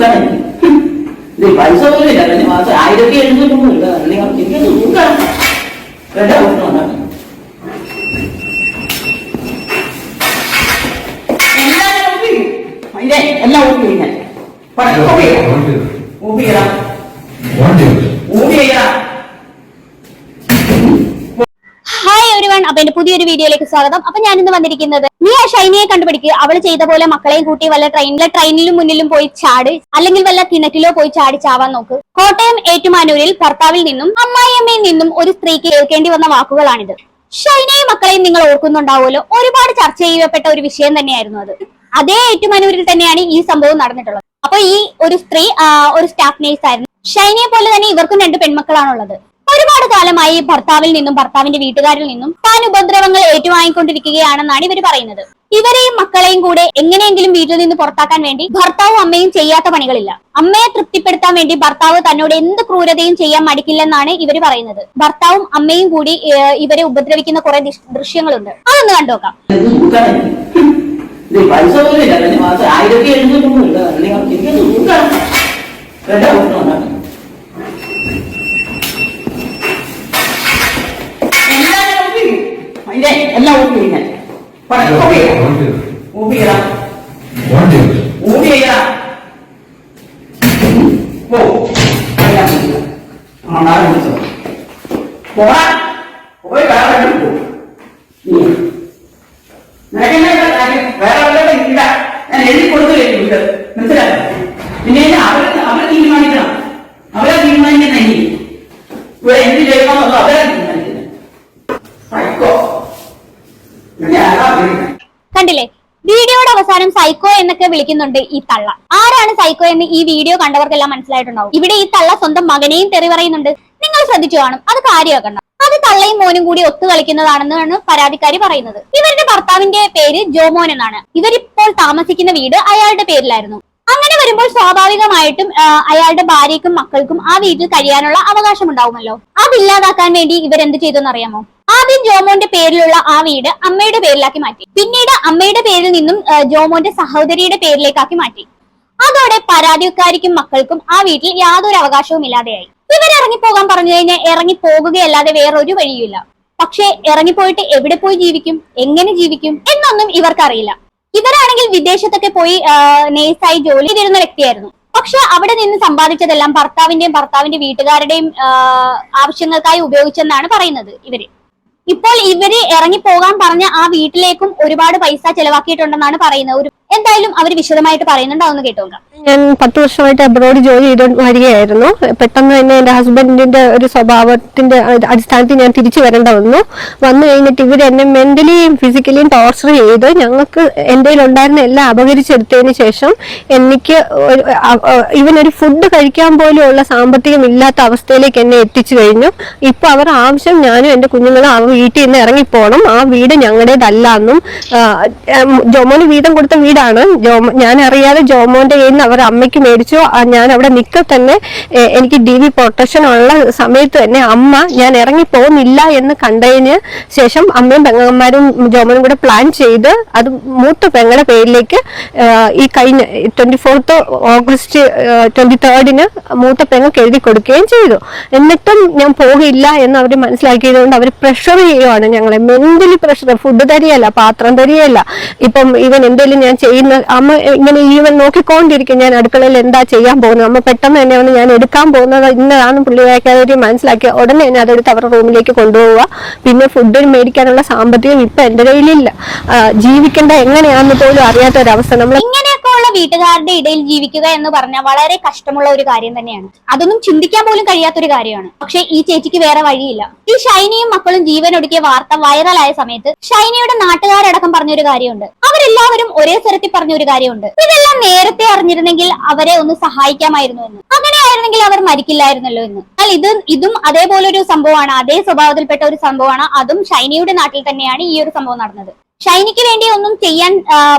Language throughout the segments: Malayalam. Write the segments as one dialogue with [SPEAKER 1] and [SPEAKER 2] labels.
[SPEAKER 1] തൂക്കണം ഇത് പൈസ പോലും ഇല്ല കഴിഞ്ഞ മാസം ആയിരത്തി എഴുന്നൂറ്റൊന്നും ഇല്ല നിങ്ങൾ എനിക്ക് തൂക്കണം വേണ്ട
[SPEAKER 2] ഹായ് ഒരുവൺ അപ്പൊ എന്റെ പുതിയൊരു വീഡിയോയിലേക്ക് സ്വാഗതം. അപ്പൊ ഞാൻ ഇന്ന് വന്നിരിക്കുന്നത് ഷൈനിയെ കണ്ടുപിടിക്കുക അവൾ ചെയ്ത പോലെ മക്കളെയും കൂട്ടി വല്ല ട്രെയിനിലെ ട്രെയിനിലും മുന്നിലും പോയി ചാടി അല്ലെങ്കിൽ വല്ല കിണറ്റിലോ പോയി ചാടി ചാവാൻ നോക്ക്. കോട്ടയം ഏറ്റുമാനൂരിൽ ഭർത്താവിൽ നിന്നും അമ്മായിയമ്മയിൽ നിന്നും ഒരു സ്ത്രീക്ക് കേൾക്കേണ്ടി വന്ന വാക്കുകളാണിത്. ഷൈനയും മക്കളെയും നിങ്ങൾ ഓർക്കുന്നുണ്ടാവുമല്ലോ. ഒരുപാട് ചർച്ച ചെയ്യപ്പെട്ട ഒരു വിഷയം തന്നെയായിരുന്നു അത്. അതേ ഏറ്റുമാനൂരിൽ തന്നെയാണ് ഈ സംഭവം നടന്നിട്ടുള്ളത്. അപ്പൊ ഈ ഒരു സ്ത്രീ ഒരു സ്റ്റാഫ് നേഴ്സ് ആയിരുന്നു. ഷൈനയെ പോലെ തന്നെ ഇവർക്കും രണ്ട് പെൺമക്കളാണുള്ളത്. ഒരുപാട് കാലമായി ഭർത്താവിൽ നിന്നും ഭർത്താവിന്റെ വീട്ടുകാരിൽ നിന്നും താൻ ഉപദ്രവങ്ങൾ ഏറ്റുവാങ്ങിക്കൊണ്ടിരിക്കുകയാണെന്നാണ് ഇവർ പറയുന്നത്. ഇവരെയും മക്കളെയും കൂടെ എങ്ങനെയെങ്കിലും വീട്ടിൽ നിന്ന് പുറത്താക്കാൻ വേണ്ടി ഭർത്താവും അമ്മയും ചെയ്യാത്ത പണികളില്ല. അമ്മയെ തൃപ്തിപ്പെടുത്താൻ വേണ്ടി ഭർത്താവ് തന്നോട് എന്ത് ക്രൂരതയും ചെയ്യാൻ മടിക്കില്ലെന്നാണ് ഇവർ പറയുന്നത്. ഭർത്താവും അമ്മയും കൂടി ഇവരെ ഉപദ്രവിക്കുന്ന കുറെ ദൃശ്യങ്ങളുണ്ട്. അതൊന്ന് കണ്ടുനോക്കാം.
[SPEAKER 1] എല്ലാം ഊപ്പി. അതിന്റെ എല്ലാം ഊപ്പി കഴിഞ്ഞാൽ ഊപ്പി ചെയ്യണം ഊപ്പി ചെയ്യണം ഊപ്പി ചെയ്യണം പോ അറിയാൻ പറ്റില്ല ആ നാളെ വിളിച്ചോ പോടാ പോയി വേറെ വഴിക്ക് പോ. നീ നിനക്കെന്നെ ഇവിടെ കാര്യം വേറെ വല്ലതും ഇല്ല ഞാൻ എഴുതി കൊടുത്തു കഴിഞ്ഞു ഇത് മനസ്സിലായോ പിന്നെ ഇനി അവരെ അവരെ തീരുമാനിക്കണം അവരെ തീരുമാനിക്കുന്ന ഇനി ഇവിടെ എന്ത് ചെയ്യണമെന്നുള്ളത് അവരെ തീരുമാനിക്കുന്നത് പൈക്കോ പിന്നെ ആരാ വിളിക്കുന്നത്
[SPEAKER 2] കണ്ടില്ലേ? വീഡിയോയുടെ അവസാനം സൈക്കോ എന്നൊക്കെ വിളിക്കുന്നുണ്ട് ഈ തള്ള. ആരാണ് സൈക്കോ എന്ന് ഈ വീഡിയോ കണ്ടവർക്കെല്ലാം മനസ്സിലായിട്ടുണ്ടാവും. ഇവിടെ ഈ തള്ള സ്വന്തം മകനെയും തെറി പറയുന്നുണ്ട്. നിങ്ങൾ ശ്രദ്ധിച്ചു കാണും. അത് കാര്യമാക്കണം അത് തള്ളയും മോനും കൂടി ഒത്തു കളിക്കുന്നതാണെന്നാണ് പരാതിക്കാരി പറയുന്നത്. ഇവരുടെ ഭർത്താവിന്റെ പേര് ജോമോൻ എന്നാണ്. ഇവരിപ്പോൾ താമസിക്കുന്ന വീട് അയാളുടെ പേരിലായിരുന്നു. അങ്ങനെ വരുമ്പോൾ സ്വാഭാവികമായിട്ടും അയാളുടെ ഭാര്യയ്ക്കും മക്കൾക്കും ആ വീട്ടിൽ കഴിയാനുള്ള അവകാശം ഉണ്ടാവുമല്ലോ അതില്ലാതാക്കാൻ വേണ്ടി ഇവരെന്ത് ചെയ്തു അറിയാമോ? ആദ്യം ജോമോന്റെ പേരിലുള്ള ആ വീട് അമ്മയുടെ പേരിലാക്കി മാറ്റി. പിന്നീട് അമ്മയുടെ പേരിൽ നിന്നും ജോമോന്റെ സഹോദരിയുടെ പേരിലേക്കാക്കി മാറ്റി. അതോടെ പരാതിക്കാരിക്കും മക്കൾക്കും ആ വീട്ടിൽ യാതൊരു അവകാശവും ഇല്ലാതെയായി. ഇവർ ഇറങ്ങിപ്പോകാൻ പറഞ്ഞു കഴിഞ്ഞാൽ ഇറങ്ങി പോകുകയല്ലാതെ വേറൊരു വഴിയുമില്ല. പക്ഷേ ഇറങ്ങിപ്പോയിട്ട് എവിടെ പോയി ജീവിക്കും? എങ്ങനെ ജീവിക്കും? എന്നൊന്നും ഇവർക്കറിയില്ല. ഇവരാണെങ്കിൽ വിദേശത്തൊക്കെ പോയി നേഴ്സായി ജോലി ചെയ്തിരുന്ന വ്യക്തിയായിരുന്നു. പക്ഷെ അവിടെ നിന്ന് സമ്പാദിച്ചതെല്ലാം ഭർത്താവിന്റെയും ഭർത്താവിന്റെ വീട്ടുകാരുടെയും ആവശ്യങ്ങൾക്കായി ഉപയോഗിച്ചെന്നാണ് പറയുന്നത് ഇവർ. ഇപ്പോൾ ഇവർ ഇറങ്ങി പോകാൻ പറഞ്ഞ ആ വീട്ടിലേക്കും ഒരുപാട് പൈസ ചെലവാക്കിയിട്ടുണ്ടെന്നാണ് പറയുന്നത്. ഒരു എന്തായാലും അവർ വിശദമായിട്ട് പറയുന്നുണ്ടാവുന്ന അതൊന്ന് കേട്ടു നോക്കാം.
[SPEAKER 3] ഞാൻ പത്ത് വർഷമായിട്ട് അബ്രോഡ് ജോലി ചെയ്ത് വരികയായിരുന്നു. പെട്ടെന്ന് തന്നെ എന്റെ ഹസ്ബൻഡിന്റെ ഒരു സ്വഭാവത്തിന്റെ അടിസ്ഥാനത്തിൽ ഞാൻ തിരിച്ചു വരേണ്ട വന്നു. വന്നു കഴിഞ്ഞിട്ട് ഇവർ എന്നെ മെന്റലിയും ഫിസിക്കലിയും ടോർച്ചർ ചെയ്ത് ഞങ്ങൾക്ക് എന്റെ ഉണ്ടായിരുന്ന എല്ലാം അപകരിച്ചെടുത്തതിന് ശേഷം എനിക്ക് ഇവനൊരു ഫുഡ് കഴിക്കാൻ പോലും ഉള്ള സാമ്പത്തികം ഇല്ലാത്ത അവസ്ഥയിലേക്ക് എന്നെ എത്തിച്ചു കഴിഞ്ഞു. ഇപ്പൊ അവർ ആവശ്യം ഞാനും എന്റെ കുഞ്ഞുങ്ങളും ആ വീട്ടിൽ നിന്ന് ഇറങ്ങിപ്പോണം. ആ വീട് ഞങ്ങളുടേതല്ല എന്നും ജോമോന് വീതം കൊടുത്ത വീടാണ്. ജോമോ ഞാൻ അറിയാതെ ജോമോന്റെ കയ്യിൽ നിന്ന് അവർ അമ്മയ്ക്ക് മേടിച്ചു ഞാൻ അവിടെ നിൽക്കെ തന്നെ എനിക്ക് ഡി വി പ്രൊട്ടക്ഷൻ ഉള്ള സമയത്ത് തന്നെ അമ്മ ഞാൻ ഇറങ്ങി പോകുന്നില്ല എന്ന് കണ്ടതിന് ശേഷം അമ്മയും പെങ്ങന്മാരും ജോമനും കൂടെ പ്ലാൻ ചെയ്ത് അത് മൂത്ത പെങ്ങളുടെ പേരിലേക്ക് ഈ കഴിഞ്ഞ ട്വന്റി ഫോർത്ത് ഓഗസ്റ്റ് ട്വന്റി തേർഡിന് മൂത്ത പെങ്ങൾക്ക് എഴുതി കൊടുക്കുകയും ചെയ്തു. എന്നിട്ടും ഞാൻ പോകില്ല എന്ന് അവർ മനസ്സിലാക്കിയത് കൊണ്ട് അവർ പ്രഷർ ചെയ്യുവാണ് ഞങ്ങളെ. മെന്റലി പ്രഷർ ഫുഡ് തരികയല്ല പാത്രം തരികയല്ല ഇപ്പം ഇവൻ എന്തെങ്കിലും ഞാൻ ചെയ്യുന്ന അമ്മ ഇങ്ങനെ ഈവൻ നോക്കിക്കൊണ്ടിരിക്കും ഞാൻ അടുക്കളയിൽ എന്താ ചെയ്യാൻ പോകുന്നത്? അമ്മ പെട്ടെന്ന് തന്നെ ഒന്ന് ഞാൻ എടുക്കാൻ പോകുന്നത് ഇന്നതാണ് പുള്ളിവാക്കാരി മനസ്സിലാക്കി ഉടനെ തന്നെ അതെടുത്ത് അവരുടെ റൂമിലേക്ക് കൊണ്ടുപോവുക. പിന്നെ ഫുഡ് മേടിക്കാനുള്ള സാമ്പത്തികം ഇപ്പൊ എന്റെ കയ്യിലില്ല. ജീവിക്കേണ്ട എങ്ങനെയാണെന്ന് പോലും അറിയാത്ത ഒരവസ്ഥ നമ്മൾ
[SPEAKER 2] ഇങ്ങനെയൊക്കെയുള്ള വീട്ടുകാരുടെ ഇടയിൽ ജീവിക്കുക എന്ന് പറഞ്ഞാൽ വളരെ കഷ്ടമുള്ള ഒരു കാര്യം തന്നെയാണ്. അതൊന്നും ചിന്തിക്കാൻ പോലും കഴിയാത്ത ഒരു കാര്യമാണ്. പക്ഷെ ഈ ചേച്ചിക്ക് വേറെ വഴിയില്ല. ഈ ഷൈനിയും മക്കളും ജീവൻ ഒടുക്കിയ വാർത്ത വൈറലായ സമയത്ത് ഷൈനിയുടെ നാട്ടുകാരടക്കം പറഞ്ഞൊരു കാര്യമുണ്ട്. അവരെല്ലാവരും ഒരേ സ്വരത്തിൽ പറഞ്ഞ ഒരു കാര്യമുണ്ട്. ഇതെല്ലാം നേരത്തെ അറിഞ്ഞിരുന്നെങ്കിൽ അവരെ ഒന്ന് സഹായിക്കാമായിരുന്നു എന്ന്. അങ്ങനെയായിരുന്നെങ്കിൽ അവർ മരിക്കില്ലായിരുന്നല്ലോ എന്ന്. എന്നാൽ ഇത് ഇതും അതേപോലെ ഒരു സംഭവമാണ്. അതേ സ്വഭാവത്തിൽപ്പെട്ട ഒരു സംഭവമാണ്. അതും ഷൈനിയുടെ നാട്ടിൽ തന്നെയാണ് ഈ ഒരു സംഭവം നടന്നത്. ഷൈനിക്ക് വേണ്ടി ഒന്നും ചെയ്യാൻ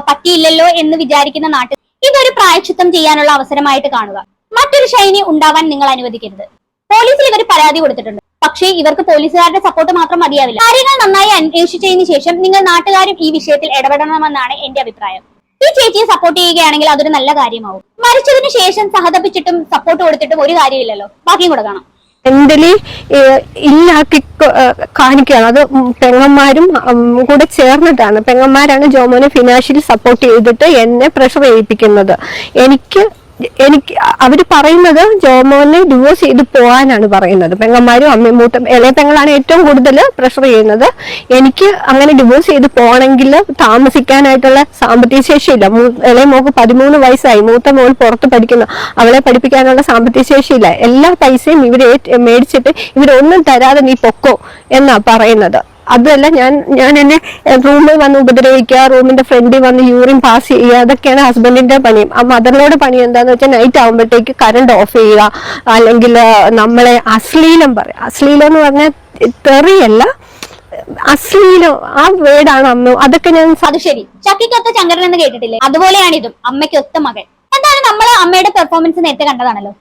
[SPEAKER 2] പറ്റിയില്ലല്ലോ എന്ന് വിചാരിക്കുന്ന നാട്ടിൽ ഇതൊരു പ്രായച്ചിത്തം ചെയ്യാനുള്ള അവസരമായിട്ട് കാണുക. മറ്റൊരു ഷൈനി ഉണ്ടാവാൻ നിങ്ങൾ അനുവദിക്കരുത്. പോലീസിൽ ഇവർ പരാതി കൊടുത്തിട്ടുണ്ട്. പക്ഷേ ഇവർക്ക് പോലീസുകാരുടെ സപ്പോർട്ട് മാത്രം മതിയാവില്ല. കാര്യങ്ങൾ നന്നായി അന്വേഷിച്ചതിന് ശേഷം നിങ്ങൾ നാട്ടുകാരും ഈ വിഷയത്തിൽ ഇടപെടണമെന്നാണ് എന്റെ അഭിപ്രായം. ഈ ചേച്ചിയെ സപ്പോർട്ട് ചെയ്യുകയാണെങ്കിൽ അതൊരു നല്ല കാര്യമാവും. മരിച്ചതിന് ശേഷം സഹതപിച്ചിട്ടും സപ്പോർട്ട് കൊടുത്തിട്ടും ഒരു കാര്യമില്ലല്ലോ. ബാക്കിയും കൂടെ കാണാം.
[SPEAKER 3] മെന്റലി ഇല്ലാക്കി കാണിക്കുകയാണ്. അത് പെങ്ങന്മാരും കൂടെ ചേർന്നിട്ടാണ്. പെങ്ങന്മാരാണ് ജോമോനെ ഫിനാൻഷ്യലി സപ്പോർട്ട് ചെയ്തിട്ട് എന്നെ പ്രഷർ ചെയ്യിപ്പിക്കുന്നത് എനിക്ക് എനിക്ക് അവർ പറയുന്നത് ജോമോനെ ഡിവോഴ്സ് ചെയ്ത് പോകാനാണ് പറയുന്നത്. പെങ്ങന്മാരും അമ്മയും മൂത്ത ഇളയ പെങ്ങളാണ് ഏറ്റവും കൂടുതൽ പ്രഷർ ചെയ്യുന്നത്. എനിക്ക് അങ്ങനെ ഡിവോഴ്സ് ചെയ്ത് പോകണമെങ്കിൽ താമസിക്കാനായിട്ടുള്ള സാമ്പത്തിക ശേഷിയില്ല. ഇളയ മോക്ക് പതിമൂന്ന് വയസ്സായി. മൂത്ത മോൾ പുറത്ത് പഠിക്കുന്നു. അവളെ പഠിപ്പിക്കാനുള്ള സാമ്പത്തിക ശേഷിയില്ല. എല്ലാ പൈസയും ഇവർ മേടിച്ചിട്ട് ഇവരൊന്നും തരാതെ നീ പൊക്കോ എന്നാ പറയുന്നത്. അതല്ല ഞാൻ ഞാൻ എന്നെ റൂമിൽ വന്ന് ഉപദ്രവിക്കുക റൂമിന്റെ ഫ്രണ്ടിൽ വന്ന് യൂറിൻ പാസ് ചെയ്യുക അതൊക്കെയാണ് ഹസ്ബൻഡിന്റെ പണി. ആ മദറിനോട് പണി എന്താന്ന് വെച്ചാൽ നൈറ്റ് ആകുമ്പോഴത്തേക്ക് കറണ്ട് ഓഫ് ചെയ്യുക അല്ലെങ്കിൽ നമ്മളെ അശ്ലീലം പറയാം അശ്ലീലം എന്ന് പറഞ്ഞാൽ തെറിയല്ല അശ്ലീലം ആ വേർഡാണ് അമ്മ അതൊക്കെ ഞാൻ
[SPEAKER 2] അത് ശരി. ചക്കിക്കൊത്ത ചങ്കരൻ എന്ന് കേട്ടിട്ടില്ലേ? അതുപോലെയാണ് ഇതും അമ്മയ്ക്കൊത്ത മകൻ. എന്താണ് നമ്മൾ അമ്മയുടെ പെർഫോമൻസ് നേരത്തെ കണ്ടതാണല്ലോ?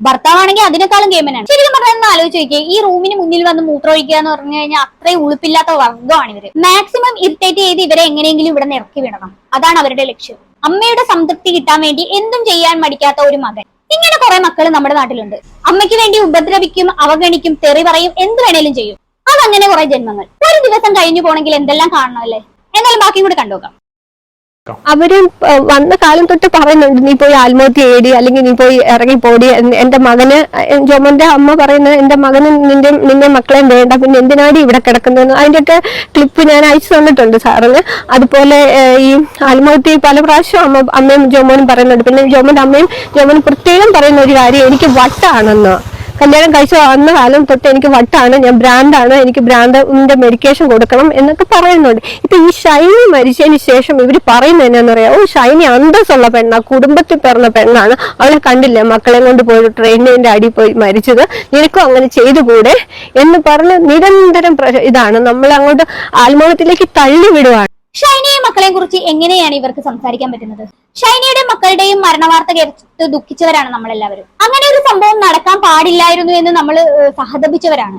[SPEAKER 2] ഭർത്താവാണെങ്കിൽ അതിനേക്കാളും ഗെയിമനാണ് ശരിക്കും പറഞ്ഞാൽ ഒന്ന് ആലോചിച്ച് നോക്കിയേ ഈ റൂമിന് മുന്നിൽ വന്ന് മൂത്രമൊഴിക്കുക എന്ന് പറഞ്ഞു കഴിഞ്ഞാൽ അത്രയും ഉളുപ്പില്ലാത്ത വർഗമാണ് ഇവർ. മാക്സിമം ഇറിറ്റേറ്റ് ചെയ്ത് ഇവരെ എങ്ങനെയെങ്കിലും ഇവിടെ നിന്ന് ഇറക്കി വിടണം. അതാണ് അവരുടെ ലക്ഷ്യം. അമ്മയുടെ സംതൃപ്തി കിട്ടാൻ വേണ്ടി എന്തും ചെയ്യാൻ മടിക്കാത്ത ഒരു മകൻ. ഇങ്ങനെ കുറെ മക്കൾ നമ്മുടെ നാട്ടിലുണ്ട്. അമ്മയ്ക്ക് വേണ്ടി ഉപദ്രവിക്കും അവഗണിക്കും തെറി പറയും എന്ത് വേണേലും ചെയ്യും. അതങ്ങനെ കുറെ ജന്മങ്ങൾ. ഒരു ദിവസം കഴിഞ്ഞു പോണെങ്കിൽ എന്തെല്ലാം കാണണം കാണണമല്ലേ? എന്നാലും ബാക്കിയും കൂടെ കണ്ടുനോക്കാം
[SPEAKER 3] അവർ വന്ന കാലം തൊട്ട് പറയുന്നുണ്ട് നീ പോയി ആത്മഹത്യ ഏടി അല്ലെങ്കിൽ നീ പോയി ഇറങ്ങി പോടി. എന്റെ മകന് ജോമന്റെ അമ്മ പറയുന്നത് എന്റെ മകന് നിന്റെ നിന്റെ മക്കളെയും വേണ്ട. പിന്നെ എന്തിനാടി ഇവിടെ കിടക്കുന്നതെന്ന് അതിന്റെയൊക്കെ ക്ലിപ്പ് ഞാൻ അയച്ചു തന്നിട്ടുണ്ട് സാറിന്. അതുപോലെ ഈ ആത്മഹത്യ പല പ്രാവശ്യം അമ്മ അമ്മയും ജോമോനും പറയുന്നുണ്ട്. പിന്നെ ജോമന്റെ അമ്മയും ജോമൻ പ്രത്യേകം പറയുന്ന ഒരു കാര്യം എനിക്ക് വട്ടാണെന്ന്. കല്യാണം കഴിച്ചു വന്ന കാലം തൊട്ട് എനിക്ക് വട്ടാണ് ഞാൻ ബ്രാൻഡാണ് എനിക്ക് ബ്രാൻഡിന്റെ മെഡിക്കേഷൻ കൊടുക്കണം എന്നൊക്കെ പറയുന്നുണ്ട്. ഇപ്പൊ ഈ ഷൈനി മരിച്ചതിന് ശേഷം ഇവർ പറയുന്നത് പറയാ ഓ ഷൈനി അന്തസ്സുള്ള പെണ്ണാ കുടുംബത്തിൽ പിറന്ന പെണ്ണാണ്. അവളെ കണ്ടില്ല മക്കളെ കൊണ്ട് പോയി ട്രെയിനിന്റെ അടി പോയി മരിച്ചത്. നിനക്കും അങ്ങനെ ചെയ്തുകൂടെ? എന്ന് പറഞ്ഞ് നിരന്തരം ഇതാണ് നമ്മൾ അങ്ങോട്ട് ആത്മഹത്യത്തിലേക്ക് തള്ളി വിടുവാണ്
[SPEAKER 2] ഷൈനിയെ മക്കളെ കുറിച്ച് എങ്ങനെയാണ് ഇവർക്ക് സംസാരിക്കാൻ പറ്റുന്നത്? ഷൈനയുടെ മക്കളുടെയും മരണവാർത്ത കേട്ട് ദുഃഖിച്ചവരാണ് നമ്മളെല്ലാവരും. അങ്ങനെ ഒരു സംഭവം നടക്കാൻ പാടില്ലായിരുന്നു എന്ന് നമ്മൾ സഹതപിച്ചവരാണ്.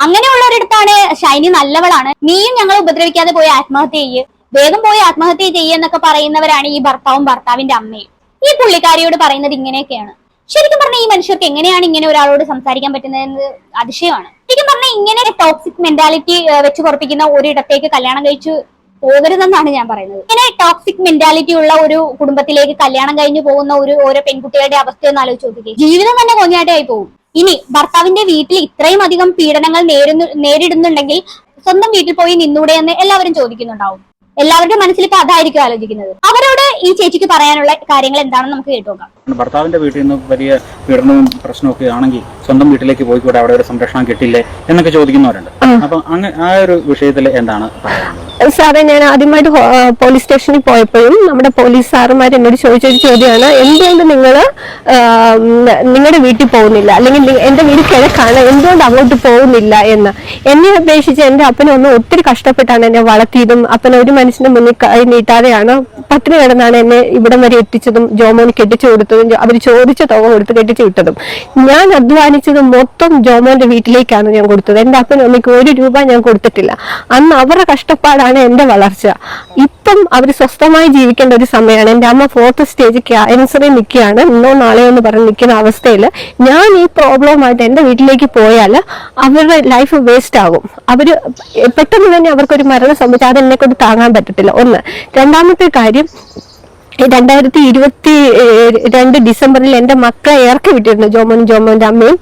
[SPEAKER 2] അങ്ങനെയുള്ളവരടുത്താണ് ഷൈനി നല്ലവളാണ്. നീയും ഞങ്ങൾ ഉപദ്രവിക്കാതെ പോയി ആത്മഹത്യ ചെയ്യ്. വേഗം പോയി ആത്മഹത്യ ചെയ്യെന്നൊക്കെ പറയുന്നവരാണ് ഈ ഭർത്താവും ഭർത്താവിന്റെ അമ്മയും. ഈ പുള്ളിക്കാരിയോട് പറയുന്നത് ഇങ്ങനെയൊക്കെയാണ്. ശരിക്കും പറഞ്ഞാൽ ഈ മനുഷ്യർക്ക് എങ്ങനെയാണ് ഇങ്ങനെ ഒരാളോട് സംസാരിക്കാൻ പറ്റുന്നതെന്ന് അതിശയമാണ്. ശരിക്കും പറഞ്ഞാൽ ഇങ്ങനെ ടോക്സിക് മെന്റാലിറ്റി വെച്ച് കുറപ്പിക്കുന്ന ഒരിടത്തേക്ക് കല്യാണം കഴിച്ചു പോകരുതെന്നാണ് ഞാൻ പറയുന്നത്. ഇങ്ങനെ ടോക്സിക് മെന്റാലിറ്റി ഉള്ള ഒരു കുടുംബത്തിലേക്ക് കല്യാണം കഴിഞ്ഞു പോകുന്ന ഒരു ഓരോ പെൺകുട്ടികളുടെ അവസ്ഥ ഒന്ന് ആലോചിച്ച് നോക്കിക്കേ. ജീവിതം തന്നെ കൊഞ്ഞാട്ടയായി പോകും. ഇനി ഭർത്താവിന്റെ വീട്ടിൽ ഇത്രയും അധികം പീഡനങ്ങൾ നേരിടുന്നു നേരിടുന്നുണ്ടെങ്കിൽ സ്വന്തം വീട്ടിൽ പോയി നിന്നൂടെ എന്ന് എല്ലാവരും ചോദിക്കുന്നുണ്ടാവും. എല്ലാവരുടെ മനസ്സിൽ ഇപ്പൊ അതായിരിക്കും ആലോചിക്കുന്നത്. അവരോട് ഈ ചേച്ചിക്ക് പറയാനുള്ള കാര്യങ്ങൾ എന്താണെന്ന് നമുക്ക് കേട്ടുനോക്കാം
[SPEAKER 4] ഭർത്താവിന്റെ വീട്ടിൽ നിന്ന് വലിയ പീഡനവും പ്രശ്നമൊക്കെ ആണെങ്കിൽ സ്വന്തം വീട്ടിലേക്ക് പോയി പോയിക്കൂടെ അവിടെ ഒരു സംരക്ഷണം കിട്ടില്ലേ എന്നൊക്കെ ചോദിക്കുന്നവരുണ്ട്. അപ്പൊ അങ്ങനെ ആ ഒരു വിഷയത്തിൽ എന്താണ് പറയാനുള്ളത്?
[SPEAKER 3] സാറേ ഞാൻ ആദ്യമായിട്ട് പോലീസ് സ്റ്റേഷനിൽ പോയപ്പോഴും നമ്മുടെ പോലീസ് സാറുമാർ എന്നോട് ചോദിച്ചൊരു ചോദ്യമാണ് എന്തുകൊണ്ട് നിങ്ങൾ നിങ്ങളുടെ വീട്ടിൽ പോകുന്നില്ല? അല്ലെങ്കിൽ എന്റെ വീട് കിഴക്കാണ് എന്തുകൊണ്ട് അങ്ങോട്ട് പോകുന്നില്ല എന്ന്? എന്നെ അപേക്ഷിച്ച് എന്റെ അപ്പനൊന്നും ഒത്തിരി കഷ്ടപ്പെട്ടാണ് എന്നെ വളർത്തിയതും അപ്പൻ ഒരു മനുഷ്യന്റെ മുന്നിൽ കൈ നീട്ടാതെയാണ് പട്ടിണി കിടന്നാണ് എന്നെ ഇവിടം വരെ എത്തിച്ചതും ജോമോന് കെട്ടിച്ചു കൊടുത്തതും അവർ ചോദിച്ച തുക കൊടുത്ത് കെട്ടിച്ചു വിട്ടതും. ഞാൻ അധ്വാനിച്ചത് മൊത്തം ജോമോന്റെ വീട്ടിലേക്കാണ് ഞാൻ കൊടുത്തത്. എന്റെ അപ്പനൊന്നിക്ക് ഒരു രൂപ ഞാൻ കൊടുത്തിട്ടില്ല. അന്ന് അവരുടെ കഷ്ടപ്പാടാണ് എന്റെ വളർച്ച. ഇപ്പം അവർ സ്വസ്ഥമായി ജീവിക്കേണ്ട ഒരു സമയമാണ് എന്റെ അമ്മ ഫോർത്ത് സ്റ്റേജ് ക്യാൻസറിൽ നിൽക്കുകയാണ്. ഇന്നോ നാളെയോ എന്ന് പറഞ്ഞ് നിൽക്കുന്ന അവസ്ഥയിൽ ഞാൻ ഈ പ്രോബ്ലമായിട്ട് എന്റെ വീട്ടിലേക്ക് പോയാൽ അവരുടെ ലൈഫ് വേസ്റ്റ് ആകും. അവർ പെട്ടെന്ന് തന്നെ അവർക്കൊരു മരണം സംഭവിച്ചാൽ അത് എന്നെ കൊണ്ട് താങ്ങാൻ പറ്റത്തില്ല. ഒന്ന്. രണ്ടാമത്തെ കാര്യം രണ്ടായിരത്തി ഇരുപത്തി രണ്ട് ഡിസംബറിൽ എന്റെ മക്കളെ ഇറക്കി വിട്ടിരുന്നു ജോമോനും ജോമോന്റെ അമ്മയും.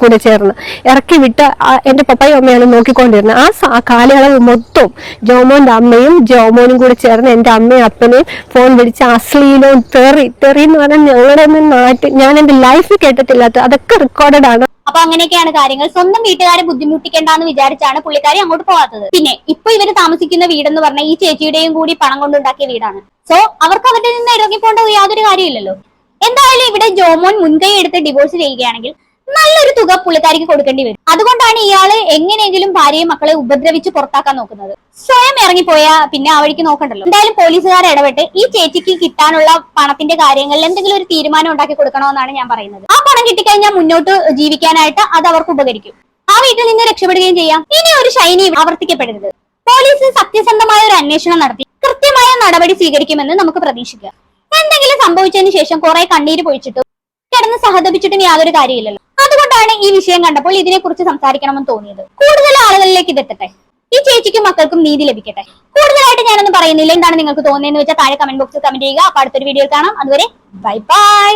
[SPEAKER 3] കൂടെ ചേർന്ന്. ഇറക്കി വിട്ട് എന്റെ പപ്പയും അമ്മയാണ് നോക്കിക്കൊണ്ടിരുന്നത്. ആ ആ കാലയളവ് മൊത്തം ജോമോന്റെ അമ്മയും ജോമോനും കൂടെ ചേർന്ന് എന്റെ അമ്മയും അപ്പനെയും ഫോൺ വിളിച്ച് അശ്ലീലവും തെറി തെറി എന്ന് പറഞ്ഞാൽ ഞങ്ങളുടെ ഒന്നും നാട്ടിൽ ഞാൻ എന്റെ ലൈഫ് കേട്ടിട്ടില്ലാത്ത അതൊക്കെ റെക്കോർഡഡ് ആണ്.
[SPEAKER 2] അപ്പൊ അങ്ങനെയൊക്കെയാണ് കാര്യങ്ങൾ. സ്വന്തം വീട്ടുകാരെ ബുദ്ധിമുട്ടിക്കേണ്ടെന്ന് വിചാരിച്ചാണ് പുള്ളിക്കാരി അങ്ങോട്ട് പോകാത്തത് പിന്നെ ഇപ്പൊ ഇവർ താമസിക്കുന്ന വീടെന്ന് പറഞ്ഞാൽ ഈ ചേച്ചിയുടെയും കൂടി പണം കൊണ്ടുണ്ടാക്കിയ വീടാണ്. സോ അവർക്ക് അവരുടെ നിന്ന് ഇറങ്ങിപ്പോണ്ട യാതൊരു കാര്യമില്ലല്ലോ എന്തായാലും ഇവിടെ ജോമോൻ മുൻകൈ എടുത്ത് ഡിവോഴ്സ് ചെയ്യുകയാണെങ്കിൽ നല്ലൊരു തുക പുള്ളിക്കാരിക്ക് കൊടുക്കേണ്ടി വരും. അതുകൊണ്ടാണ് ഇയാൾ എങ്ങനെയെങ്കിലും ഭാര്യയും മക്കളെ ഉപദ്രവിച്ച് പുറത്താക്കാൻ നോക്കുന്നത്. സ്വയം ഇറങ്ങിപ്പോയാ പിന്നെ ആ വഴിക്ക് നോക്കണ്ടല്ലോ. എന്തായാലും പോലീസുകാർ ഇടപെട്ട് ഈ ചേച്ചിക്ക് കിട്ടാനുള്ള പണത്തിന്റെ കാര്യങ്ങളിൽ എന്തെങ്കിലും ഒരു തീരുമാനം ഉണ്ടാക്കി കൊടുക്കണമെന്നാണ് ഞാൻ പറയുന്നത്. ആ പണം കിട്ടിക്കഴിഞ്ഞാൽ മുന്നോട്ട് ജീവിക്കാനായിട്ട് അത് അവർക്ക് ഉപകരിക്കും. ആ വീട്ടിൽ നിന്ന് രക്ഷപ്പെടുകയും ചെയ്യാം. ഇനി ഒരു ശൈനി ആവർത്തിക്കപ്പെടരുത്. പോലീസ് സത്യസന്ധമായ ഒരു അന്വേഷണം നടത്തി കൃത്യമായ നടപടി സ്വീകരിക്കുമെന്ന് നമുക്ക് പ്രതീക്ഷിക്കാം. എന്തെങ്കിലും സംഭവിച്ചതിന് ശേഷം കുറെ കണ്ണീര് പൊഴിച്ചിട്ടും കിടന്ന് സഹതപിച്ചിട്ടും യാതൊരു കാര്യമില്ലല്ലോ. അതുകൊണ്ടാണ് ഈ വിഷയം കണ്ടപ്പോൾ ഇതിനെക്കുറിച്ച് സംസാരിക്കണമെന്ന് തോന്നിയത്. കൂടുതൽ ആളുകളിലേക്ക് ഇതെത്തട്ടെ. ഈ ചേച്ചിക്കും മക്കൾക്കും നീതി ലഭിക്കട്ടെ. കൂടുതലായിട്ട് ഞാനൊന്നും പറയുന്നില്ല. എന്താണ് നിങ്ങൾക്ക് തോന്നിയെന്ന് വെച്ചാൽ താഴെ കമന്റ് ബോക്സിൽ കമന്റ് ചെയ്യുക. അപ്പൊ അടുത്തൊരു വീഡിയോ കാണാം. അതുവരെ ബൈ ബൈ